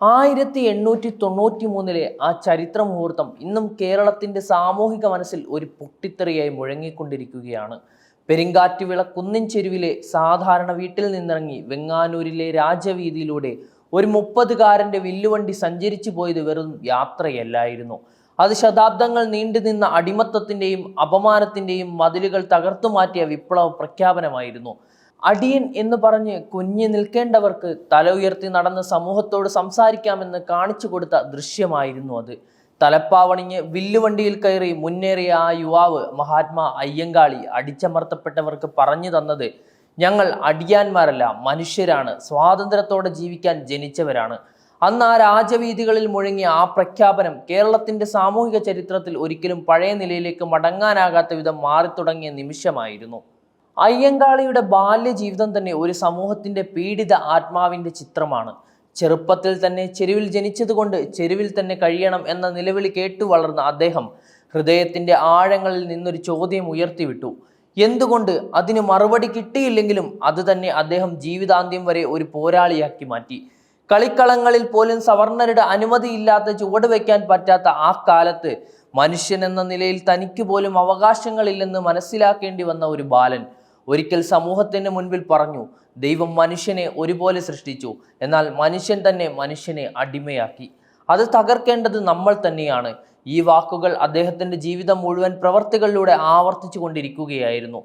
ആയിരത്തി എണ്ണൂറ്റി തൊണ്ണൂറ്റി മൂന്നിലെ ആ ചരിത്ര മുഹൂർത്തം ഇന്നും കേരളത്തിന്റെ സാമൂഹിക മനസ്സിൽ ഒരു പൊട്ടിത്തെറിയായി മുഴങ്ങിക്കൊണ്ടിരിക്കുകയാണ്. പെരിങ്കാറ്റുവിള കുന്നിൻ ചെരുവിലെ സാധാരണ വീട്ടിൽ നിന്നിറങ്ങി വെങ്ങാനൂരിലെ രാജവീതിയിലൂടെ ഒരു മുപ്പതുകാരന്റെ വില്ലുവണ്ടി സഞ്ചരിച്ചു പോയത് വെറും യാത്രയല്ലായിരുന്നു. അത് ശതാബ്ദങ്ങൾ നീണ്ടുനിന്ന അടിമത്തത്തിന്റെയും അപമാനത്തിന്റെയും മതിലുകൾ തകർത്തു മാറ്റിയ വിപ്ലവ പ്രഖ്യാപനമായിരുന്നു. അടിയൻ എന്ന് പറഞ്ഞ് കുഞ്ഞു നിൽക്കേണ്ടവർക്ക് തല ഉയർത്തി നടന്ന് സമൂഹത്തോട് സംസാരിക്കാമെന്ന് കാണിച്ചു കൊടുത്ത ദൃശ്യമായിരുന്നു അത്. തലപ്പാവണിഞ്ഞ് വില്ലുവണ്ടിയിൽ കയറി മുന്നേറിയ ആ യുവാവ് മഹാത്മാ അയ്യങ്കാളി അടിച്ചമർത്തപ്പെട്ടവർക്ക് പറഞ്ഞു തന്നത് ഞങ്ങൾ അടിയാന്മാരല്ല മനുഷ്യരാണ്. സ്വാതന്ത്ര്യത്തോടെ ജീവിക്കാൻ ജനിച്ചവരാണ്. അന്ന് ആ രാജവീതികളിൽ മുഴങ്ങിയ ആ പ്രഖ്യാപനം കേരളത്തിന്റെ സാമൂഹിക ചരിത്രത്തിൽ ഒരിക്കലും പഴയ നിലയിലേക്ക് മടങ്ങാനാകാത്ത വിധം മാറി തുടങ്ങിയ നിമിഷമായിരുന്നു. അയ്യങ്കാളിയുടെ ബാല്യജീവിതം തന്നെ ഒരു സമൂഹത്തിന്റെ പീഡിത ആത്മാവിന്റെ ചിത്രമാണ്. ചെറുപ്പത്തിൽ തന്നെ ചെരുവിൽ ജനിച്ചതുകൊണ്ട് ചെരുവിൽ തന്നെ കഴിയണം എന്ന നിലവിളി കേട്ടു വളർന്ന അദ്ദേഹം ഹൃദയത്തിന്റെ ആഴങ്ങളിൽ നിന്നൊരു ചോദ്യം ഉയർത്തിവിട്ടു. എന്തുകൊണ്ട് അതിന് മറുപടി കിട്ടിയില്ലെങ്കിലും അത് തന്നെ അദ്ദേഹം ജീവിതാന്ത്യം വരെ ഒരു പോരാളിയാക്കി മാറ്റി. കളിക്കളങ്ങളിൽ പോലും സവർണരുടെ അനുമതിയില്ലാത്ത ചുവട് വയ്ക്കാൻ പറ്റാത്ത ആ കാലത്ത് മനുഷ്യൻ എന്ന നിലയിൽ തനിക്ക് പോലും അവകാശങ്ങളില്ലെന്ന് മനസ്സിലാക്കേണ്ടി വന്ന ഒരു ബാലൻ ഒരിക്കൽ സമൂഹത്തിന് മുൻപിൽ പറഞ്ഞു ദൈവം മനുഷ്യനെ ഒരുപോലെ സൃഷ്ടിച്ചു. എന്നാൽ മനുഷ്യൻ തന്നെ മനുഷ്യനെ അടിമയാക്കി. അത് തകർക്കേണ്ടത് നമ്മൾ തന്നെയാണ്. ഈ വാക്കുകൾ അദ്ദേഹത്തിന്റെ ജീവിതം മുഴുവൻ പ്രവർത്തികളിലൂടെ ആവർത്തിച്ചു കൊണ്ടിരിക്കുകയായിരുന്നു.